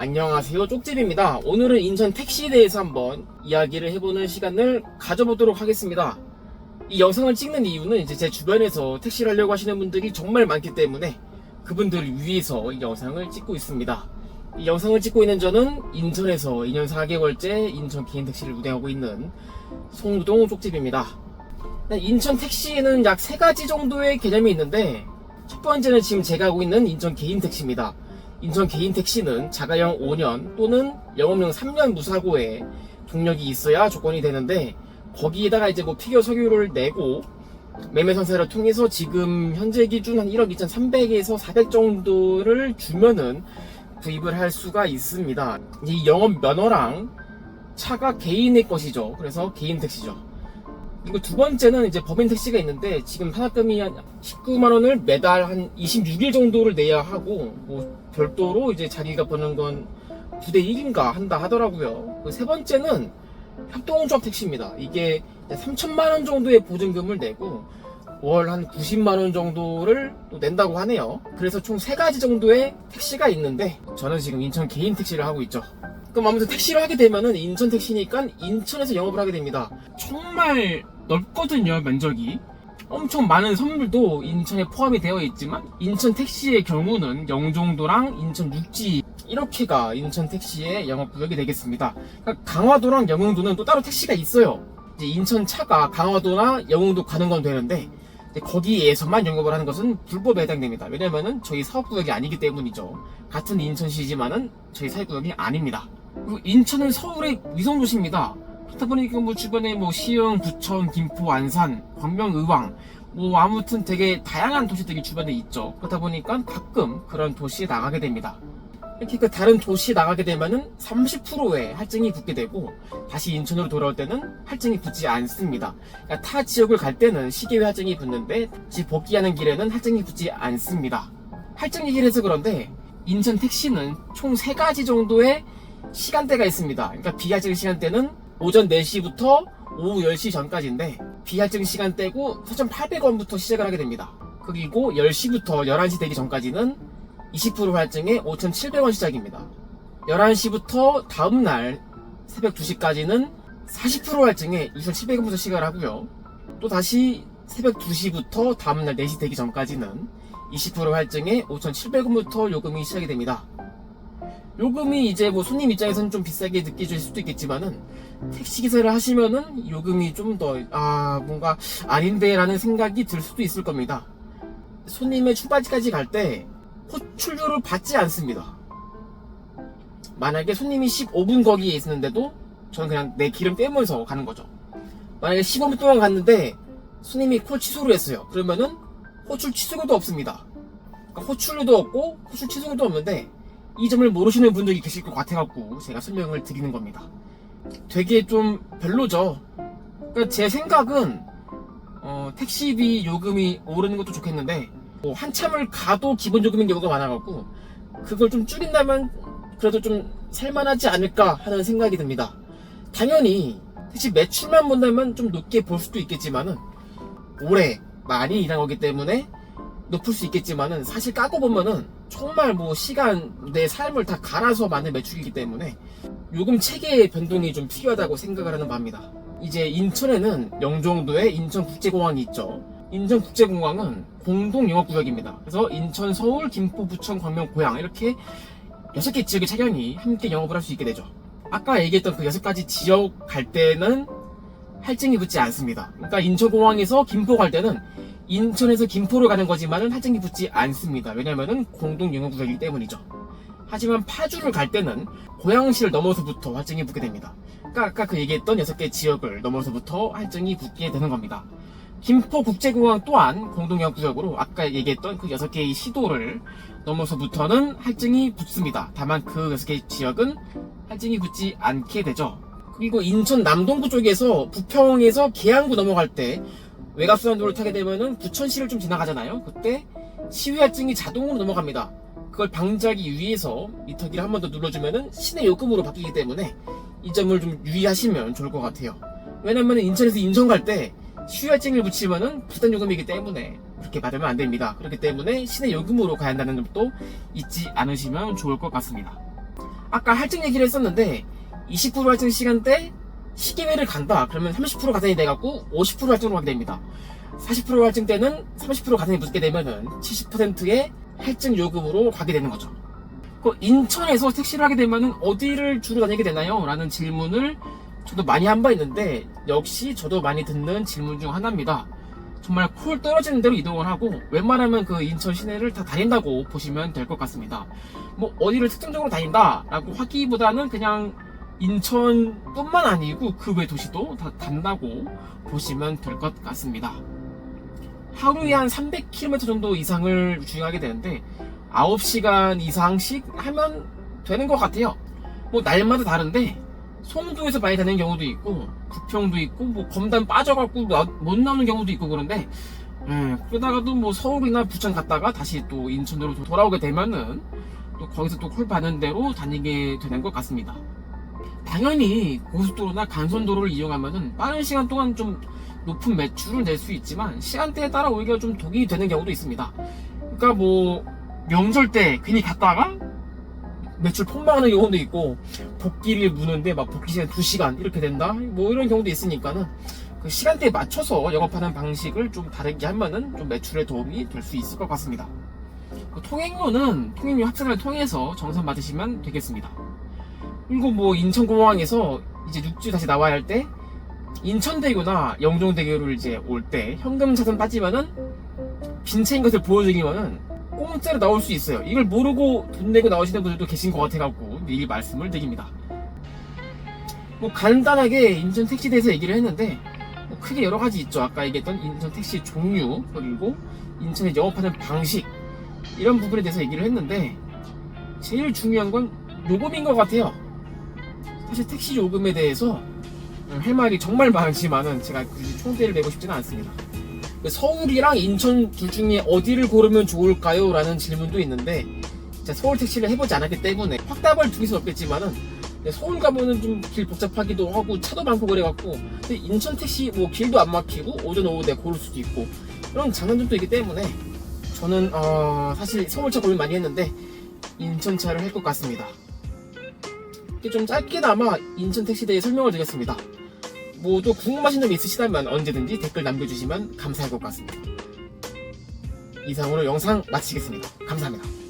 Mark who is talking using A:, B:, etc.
A: 안녕하세요 쪽집입니다. 오늘은 인천 택시에 대해서 한번 이야기를 해보는 시간을 가져보도록 하겠습니다. 이 영상을 찍는 이유는 이제 제 주변에서 택시를 하려고 하시는 분들이 정말 많기 때문에 그분들을 위해서 이 영상을 찍고 있습니다. 이 영상을 찍고 있는 저는 인천에서 2년 4개월째 인천 개인 택시를 운행하고 있는 송우동 쪽집입니다. 네, 인천 택시에는 약세 가지 정도의 개념이 있는데 첫 번째는 지금 제가 하고 있는 인천 개인 택시입니다. 인천 개인 택시는 자가용 5년 또는 영업용 3년 무사고에 동력이 있어야 조건이 되는데 거기에다가 이제 뭐 피겨 석유를 내고 매매 선세를 통해서 지금 현재 기준 한 1억 2,300에서 400 정도를 주면은 구입을 할 수가 있습니다. 이 영업 면허랑 차가 개인의 것이죠. 그래서 개인 택시죠. 그리고 두 번째는 이제 법인 택시가 있는데 지금 산학금이 한 19만 원을 매달 한 26일 정도를 내야 하고 뭐 별도로 이제 자기가 버는 건 9대 1인가 한다 하더라고요. 그 세 번째는 협동조합 택시입니다. 이게 3천만 원 정도의 보증금을 내고 월 한 90만 원 정도를 또 낸다고 하네요. 그래서 총 세 가지 정도의 택시가 있는데 저는 지금 인천 개인 택시를 하고 있죠. 그럼 아무튼 택시를 하게 되면은 인천 택시니까 인천에서 영업을 하게 됩니다. 정말 넓거든요, 면적이. 엄청 많은 선물도 인천에 포함이 되어 있지만 인천 택시의 경우는 영종도랑 인천 육지 이렇게가 인천 택시의 영업 구역이 되겠습니다. 그러니까 강화도랑 영흥도는 또 따로 택시가 있어요. 이제 인천 차가 강화도나 영흥도 가는 건 되는데 거기에서만 영업을 하는 것은 불법에 해당됩니다. 왜냐면은 저희 사업구역이 아니기 때문이죠. 같은 인천시지만은 저희 사업구역이 아닙니다. 그리고 인천은 서울의 위성 도시입니다. 그렇다 보니까 뭐 주변에 뭐 시흥, 부천, 김포, 안산, 광명, 의왕 뭐 아무튼 되게 다양한 도시들이 주변에 있죠. 그렇다 보니까 가끔 그런 도시에 나가게 됩니다. 이렇게 그 다른 도시에 나가게 되면은 30%의 할증이 붙게 되고 다시 인천으로 돌아올 때는 할증이 붙지 않습니다. 그러니까 타 지역을 갈 때는 시계회 할증이 붙는데 집 복귀하는 길에는 할증이 붙지 않습니다. 할증 얘기를 해서 그런데 인천 택시는 총 3가지 정도의 시간대가 있습니다. 그러니까 비할증 시간대는 오전 4시부터 오후 10시 전까지인데 비할증 시간대고 4,800원부터 시작을 하게 됩니다. 그리고 10시부터 11시 되기 전까지는 20% 할증에 5,700원 시작입니다. 11시부터 다음날 새벽 2시까지는 40% 할증에 2,700원부터 시작을 하고요. 또 다시 새벽 2시부터 다음날 4시 되기 전까지는 20% 할증에 5,700원부터 요금이 시작이 됩니다. 요금이 이제 뭐 손님 입장에서는 좀 비싸게 느껴질 수도 있겠지만은 택시 기사를 하시면은 요금이 좀 더 아 뭔가 아닌데라는 생각이 들 수도 있을 겁니다. 손님의 출발지까지 갈 때 호출료를 받지 않습니다. 만약에 손님이 15분 거기에 있는데도 저는 그냥 내 기름 빼면서 가는 거죠. 만약에 15분 동안 갔는데 손님이 콜 취소를 했어요. 그러면은 호출 취소료도 없습니다. 그러니까 호출료도 없고 호출 취소료도 없는데 이 점을 모르시는 분들이 계실 것 같아갖고 제가 설명을 드리는 겁니다. 되게 좀 별로죠. 그러니까 제 생각은 어, 택시비 요금이 오르는 것도 좋겠는데 뭐 한참을 가도 기본 요금인 경우가 많아갖고 그걸 좀 줄인다면 그래도 좀 살만하지 않을까 하는 생각이 듭니다. 당연히 택시 매출만 본다면 좀 높게 볼 수도 있겠지만은 오래 많이 일한 거기 때문에 높을 수 있겠지만은 사실 까고 보면은 정말 뭐 시간 내 삶을 다 갈아서 만든 매출이기 때문에 요금 체계의 변동이 좀 필요하다고 생각을 하는 바입니다. 이제 인천에는 영종도에 인천국제공항이 있죠. 인천국제공항은 공동 영업구역입니다. 그래서 인천, 서울, 김포, 부천, 광명, 고양 이렇게 6개 지역의 차량이 함께 영업을 할 수 있게 되죠. 아까 얘기했던 그 6가지 지역 갈 때는 할증이 붙지 않습니다. 그러니까 인천공항에서 김포 갈 때는 인천에서 김포로 가는 거지만은 할증이 붙지 않습니다. 왜냐면은 공동 영업구역이기 때문이죠. 하지만 파주를 갈 때는 고양시를 넘어서부터 할증이 붙게 됩니다. 그러니까 아까 그 얘기했던 6개 지역을 넘어서부터 할증이 붙게 되는 겁니다. 김포국제공항 또한 공동영구역으로 아까 얘기했던 그 6개의 시도를 넘어서부터는 할증이 붙습니다. 다만 그 6개 지역은 할증이 붙지 않게 되죠. 그리고 인천 남동구 쪽에서 부평에서 계양구 넘어갈 때 외곽순환도를 타게 되면은 부천시를 좀 지나가잖아요. 그때 시위 할증이 자동으로 넘어갑니다. 그걸 방지하기 위해서 미터기를 한 번 더 눌러주면은 시내 요금으로 바뀌기 때문에 이 점을 좀 유의하시면 좋을 것 같아요. 왜냐면 인천에서 인천 갈 때 시유할증을 붙이면은 부산 요금이기 때문에 그렇게 받으면 안 됩니다. 그렇기 때문에 시내 요금으로 가야 한다는 점도 잊지 않으시면 좋을 것 같습니다. 아까 할증 얘기를 했었는데 20% 할증 시간대 시계회를 간다 그러면 30% 가산이 돼갖고 50% 할증으로 가게 됩니다 40% 할증 때는 30% 가산이 붙게 되면은 70%의 할증 요금으로 가게 되는 거죠 그 인천에서 택시를 하게 되면은 어디를 주로 다니게 되나요? 라는 질문을 저도 많이 한 바 있는데 역시 저도 많이 듣는 질문 중 하나입니다 정말 콜 떨어지는 대로 이동을 하고 웬만하면 그 인천 시내를 다 다닌다고 보시면 될 것 같습니다. 뭐 어디를 특정적으로 다닌다 라고 하기보다는 그냥 인천뿐만 아니고 그 외 도시도 다 단다고 보시면 될 것 같습니다. 하루에 한 300km 정도 이상을 주행하게 되는데 9시간 이상씩 하면 되는 것 같아요. 뭐 날마다 다른데 송도에서 많이 다니는 경우도 있고 부평도 있고 뭐 검단 빠져갖고 나- 못 나오는 경우도 있고 그런데 예, 그러다가도 뭐 서울이나 부천 갔다가 다시 또 인천으로 돌아오게 되면은 또 거기서 또 콜 받는 대로 다니게 되는 것 같습니다. 당연히 고속도로나 간선도로를 이용하면은 빠른 시간 동안 좀 높은 매출을 낼 수 있지만 시간대에 따라 오히려 좀 독이 되는 경우도 있습니다. 그러니까 뭐 명절 때 괜히 갔다가 매출 폭망하는 경우도 있고 복귀를 무는데 막 복귀 시간 2시간 이렇게 된다? 뭐 이런 경우도 있으니까는 그 시간대에 맞춰서 영업하는 방식을 좀 다르게 하면은 좀 매출에 도움이 될 수 있을 것 같습니다. 그 통행료는 통행료 합산을 통해서 정산 받으시면 되겠습니다 그리고 뭐 인천공항에서 이제 육지 다시 나와야 할 때 인천대교나 영종대교를 이제 올 때 현금 차선 빠지면은 빈체인 것을 보여주기만은 공짜로 나올 수 있어요. 이걸 모르고 돈 내고 나오시는 분들도 계신 것 같아갖고 미리 말씀을 드립니다. 뭐 간단하게 인천 택시에 대해서 얘기를 했는데 뭐 크게 여러 가지 있죠. 아까 얘기했던 인천 택시 종류 그리고 인천에 영업하는 방식 이런 부분에 대해서 얘기를 했는데 제일 중요한 건 요금인 것 같아요. 사실 택시 요금에 대해서 할 말이 정말 많지만은 제가 굳이 총대를 내고 싶지는 않습니다. 그 서울이랑 인천 둘 중에 어디를 고르면 좋을까요? 라는 질문도 있는데 서울 택시를 해보지 않았기 때문에 확답을 드릴 수 없겠지만은 근데 서울 가면은 좀 길 복잡하기도 하고 차도 많고 그래갖고 근데 인천 택시 뭐 길도 안 막히고 오전 오후 내 고를 수도 있고 그런 장단점도 있기 때문에 저는 어, 사실 서울차 고민 많이 했는데 인천차를 할 것 같습니다. 이렇게 좀 짧게나마 인천 택시에 대해 설명을 드렸습니다. 뭐 또 궁금하신 점 있으시다면 언제든지 댓글 남겨주시면 감사할 것 같습니다. 이상으로 영상 마치겠습니다. 감사합니다.